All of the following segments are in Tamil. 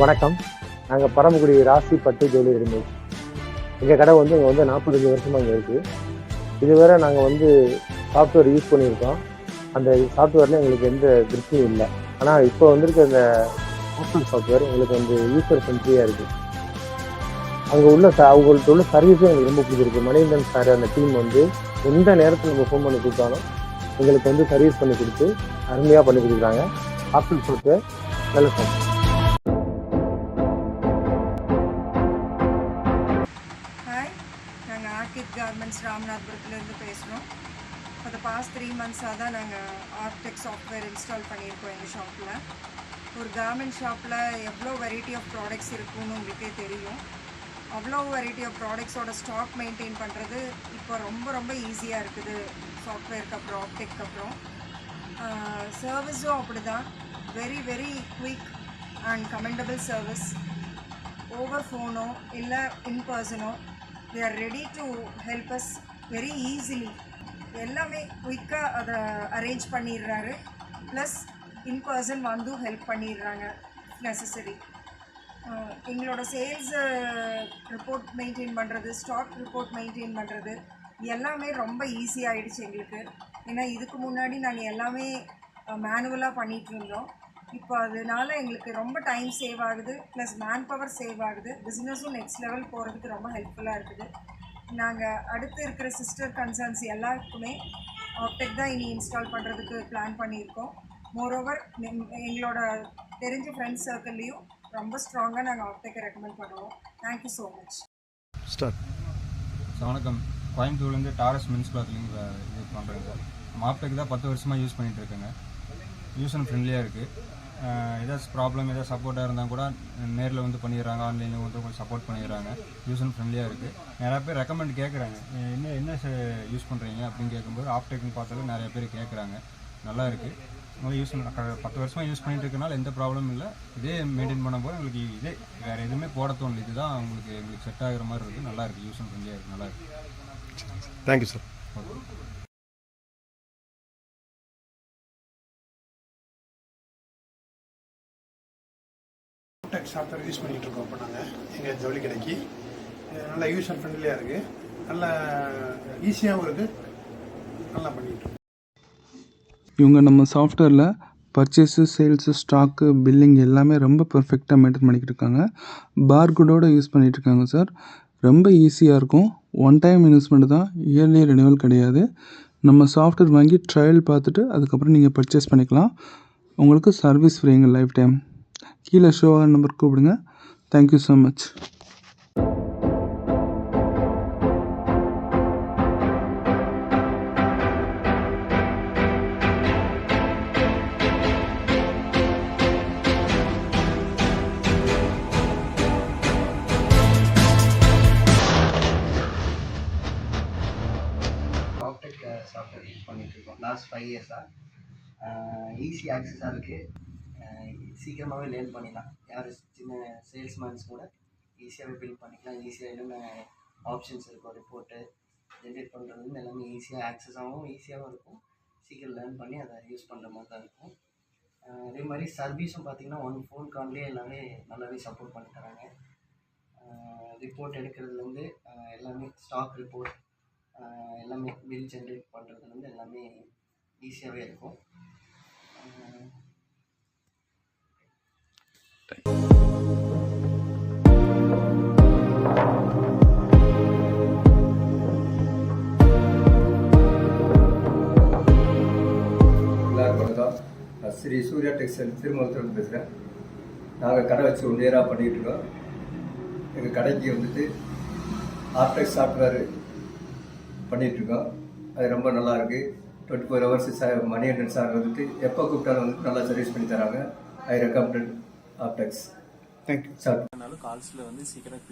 வணக்கம். நாங்கள் பரமக்குடி ராசி பட்டு ஜோலி இருந்தோம் எங்கள் கடை வந்து இங்கே வந்து நாற்பத்தஞ்சு வருஷமாக இங்கே இருக்குது இதுவரை நாங்கள் வந்து சாஃப்ட்வேர் யூஸ் பண்ணியிருக்கோம். அந்த சாஃப்ட்வேரில் எங்களுக்கு எந்த திருப்தியும் இல்லை. ஆனால் இப்போ வந்திருக்க இந்த ஹோட்டல் சாஃப்ட்வேர் எங்களுக்கு வந்து யூஸர் ஃப்ரெண்ட்லியாக இருக்குது அங்கே உள்ள ச அவங்கள்ட்ட உள்ள சர்வீஸும் எங்களுக்கு ரொம்ப பிடிச்சிருக்கு. மணிகண்டன் சார் அந்த டீம் வந்து எந்த நேரத்தில் நம்ம ஃபோன் பண்ணி கொடுத்தாலும் எங்களுக்கு வந்து சர்வீஸ் பண்ணி கொடுத்து அருமையாக பண்ணி கொடுக்குறாங்க. ஹாஸ்டல் சாஃப்ட்வேர் நல்ல சாஃப்ட்வேர் நாங்கள் ஆர்கிட் கார்மெண்ட்ஸ் ராமநாதபுரத்துலேருந்து பேசுகிறோம் இப்போ த பாஸ்ட் த்ரீ மந்த்ஸாக தான் நாங்கள் ஆர்டெக் சாஃப்ட்வேர் இன்ஸ்டால் பண்ணியிருக்கோம் எங்கள் ஷாப்பில் ஒரு கார்மெண்ட் ஷாப்பில் எவ்வளோ வெரைட்டி ஆஃப் ப்ராடக்ட்ஸ் இருக்குன்னு உங்களுக்கே தெரியும் அவ்வளோ வெரைட்டி ஆஃப் ப்ராடக்ட்ஸோட ஸ்டாக் மெயின்டைன் பண்ணுறது இப்போ ரொம்ப ரொம்ப ஈஸியாக இருக்குது. சாஃப்ட்வேருக்கு அப்புறம் ஆப்டெக்கு அப்புறம். சர்வீஸும் அப்படி தான் very very quick and commendable service over ஃபோனோ இல்லை in பர்சனோ they are ready to help us very easily எல்லாமே குயிக்காக அதை அரேஞ்ச் பண்ணிடுறாரு. ப்ளஸ் இன் பர்சன் வந்து ஹெல்ப் பண்ணிடுறாங்க நெசசரி எங்களோட சேல்ஸ் ரிப்போர்ட் மெயின்டைன் பண்ணுறது ஸ்டாக் ரிப்போர்ட் மெயின்டைன் பண்ணுறது எல்லாமே ரொம்ப ஈஸியாகிடுச்சு எங்களுக்கு. ஏன்னா இதுக்கு முன்னாடி நாங்கள் எல்லாமே மேனுவலாக பண்ணிகிட்டு இருந்தோம். இப்போ அதனால எங்களுக்கு ரொம்ப டைம் சேவ் ஆகுது. ப்ளஸ் மேன் பவர் சேவ் ஆகுது பிஸ்னஸும் நெக்ஸ்ட் லெவல் போகிறதுக்கு ரொம்ப ஹெல்ப்ஃபுல்லாக இருக்குது. நாங்கள் அடுத்து இருக்கிற சிஸ்டர் கன்சர்ன்ஸ் எல்லாருக்குமே ஆப்டெக் தான் இனி இன்ஸ்டால் பண்ணுறதுக்கு பிளான் பண்ணியிருக்கோம். மோரோவர் எங்களோட தெரிஞ்ச ஃப்ரெண்ட்ஸ் சர்க்கிள்லேயும் ரொம்ப ஸ்ட்ராங்காக நாங்கள் ஆப்டெக்கை ரெக்கமெண்ட் பண்ணுவோம். Thank you so much start sir வணக்கம். கோயம்புத்தூர்லேருந்து டாரஸ் மென்ஸ் கிளாத்லிங் இது பண்ணுறேங்க சார் மாப்டெக் தான் பத்து வருஷமாக யூஸ் பண்ணிகிட்டு இருக்கேங்க. யூஸ் அண்ட் ஃப்ரெண்ட்லியாக இருக்குது ஏதாச்சும் ப்ராப்ளம் ஏதாவது சப்போர்ட்டாக இருந்தால் கூட நேரில் வந்து பண்ணிடுறாங்க ஆன்லைனில் வந்து கொஞ்சம் சப்போர்ட் பண்ணிடுறாங்க. யூஸ் அண்ட் ஃப்ரெண்ட்லியாக இருக்குது நிறையா பேர் ரெக்கமெண்ட் கேட்குறாங்க என்ன என்ன யூஸ் பண்ணுறீங்க அப்படின்னு கேட்கும்போது ஆப்டெக்னு பார்த்தாலும் நிறைய பேர் கேட்குறாங்க நல்லா இருக்குது நல்லா யூஸ் பத்து வருஷமாக யூஸ் பண்ணிட்டு இருக்கனால எந்த ப்ராப்ளமும் இல்லை. இதே மெயின்டைன் பண்ணும்போது உங்களுக்கு இதே வேறு எதுவுமே போட தோணல. இதுதான் உங்களுக்கு உங்களுக்கு செட் ஆகுற மாதிரி இருக்குது நல்லா இருக்குது யூஸ் அண்ட் ஃப்ரெண்ட்லியாக இருக்குது நல்லா இருக்குது thank you sir okay software use பண்ணிகிட்டு இருக்கோம் இப்போ நாங்கள் எங்கள் ஜவுளி கடைக்கு. நல்லா யூசர் ஃப்ரெண்ட்லியாக இருக்குது நல்ல ஈஸியாகவும் இருக்குது நல்லா பண்ணிகிட்டு இவங்க நம்ம சாஃப்ட்வேரில் பர்ச்சேஸு சேல்ஸு ஸ்டாக்கு பில்லிங் எல்லாமே ரொம்ப பர்ஃபெக்டாக மெயின்டைன் பண்ணிக்கிட்டு இருக்காங்க. பார்குடோடு யூஸ் பண்ணிகிட்டு இருக்காங்க சார் ரொம்ப ஈஸியாக இருக்கும். ஒன் டைம் இன்வெஸ்ட்மெண்ட் தான். இயர்லி ரெனிவல் கிடையாது. நம்ம சாஃப்ட்வேர் வாங்கி ட்ரையல் பார்த்துட்டு அதுக்கப்புறம் நீங்கள் பர்ச்சேஸ் பண்ணிக்கலாம். உங்களுக்கு சர்வீஸ் ஃப்ரீங்க லைஃப் டைம் கீழே ஷோ நம்பர் கூப்பிடுங்க. Thank you so much Aptech software use பண்ணிட்டு இருக்கோம் லாஸ்ட் ஃபைவ் இயர்ஸாக ஈஸி ஆக்சஸாக இருக்குது சீக்கிரமாகவே லேர்ன் பண்ணிடலாம். யார் சின்ன சேல்ஸ்மேன்ஸ் கூட ஈஸியாகவே பில் பண்ணிக்கலாம். ஈஸியாக என்னென்ன ஆப்ஷன்ஸ் இருக்கும் ரிப்போர்ட்டு ஜென்ரேட் பண்ணுறதுன்னு எல்லாமே ஈஸியாக ஆக்சஸாகவும் ஈஸியாகவும் இருக்கும். சீக்கிரம் லேர்ன் பண்ணி அதை யூஸ் பண்ணுற மாதிரி தான் இருக்கும். அதே மாதிரி சர்வீஸும் பார்த்தீங்கன்னா ஒன் ஃபோன் கால்லேயே எல்லாமே நல்லாவே சப்போர்ட் பண்ணி தராங்க. ரிப்போர்ட் எடுக்கிறதுலேருந்து எல்லாமே ஸ்டாக் ரிப்போர்ட் எல்லாமே பில் ஜென்ரேட் பண்ணுறதுலேருந்து எல்லாமே ஈஸியாகவே இருக்கும். ஸ்ரீ சூர்யா டெக்ஸ்டைல் திருமணத்துலேருந்து பேசுகிறேன். நாங்கள் கடை வச்சு ஒன் இயராக பண்ணிகிட்டு இருக்கோம். எங்கள் கடைக்கு வந்துட்டு ஆப்டெக் சாஃப்ட்வேர் பண்ணிகிட்ருக்கோம் அது ரொம்ப நல்லா இருக்கு. டுவெண்ட்டி ஃபோர் ஹவர்ஸ் சார் மணி ஹண்ட்ரட் சார் வந்துட்டு எப்போ கூப்பிட்டாலும் வந்துட்டு நல்லா சர்வீஸ் பண்ணி தராங்க. I recommend Aptex thank you sir அதனால கால்ஸில் வந்து சீக்கிரம்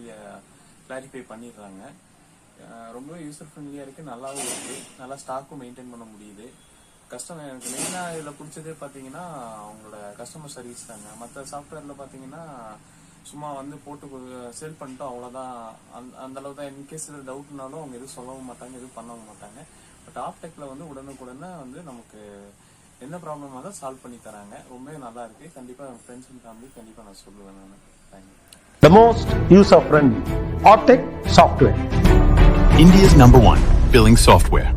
கிளாரிஃபை பண்ணிடுறாங்க. ரொம்ப யூசர் ஃப்ரெண்ட்லியாக இருக்குது நல்லாவும் இருக்குது நல்லா ஸ்டாக்கும் மெயின்டைன் பண்ண முடியுது. கஸ்டமர் எனக்கு. மெயினாக இதில் பிடிச்சதே பார்த்தீங்கன்னா அவங்களோட கஸ்டமர் சர்வீஸ் தாங்க. மற்ற சாஃப்ட்வேரில் பார்த்தீங்கன்னா சும்மா வந்து போட்டு செல் பண்ணிட்டோம் அவ்வளோதான் அந்த அந்த அளவு தான். இன்கேஸ் டவுட்னாலும் அவங்க எதுவும் சொல்லவும் மாட்டாங்க எதுவும் பண்ணவும் மாட்டாங்க. பட் ஆப்டெக்கில் வந்து உடனுக்குடனே வந்து நமக்கு என்ன ப்ராப்ளமாக தான் சால்வ் பண்ணி தராங்க. ரொம்பவே நல்லா இருக்கு. கண்டிப்பாக என் ஃப்ரெண்ட்ஸ் அண்ட் ஃபேமிலி கண்டிப்பாக நான் சொல்லுவேன் நான். Thank you The most user friendly Optech software. India's number one billing software.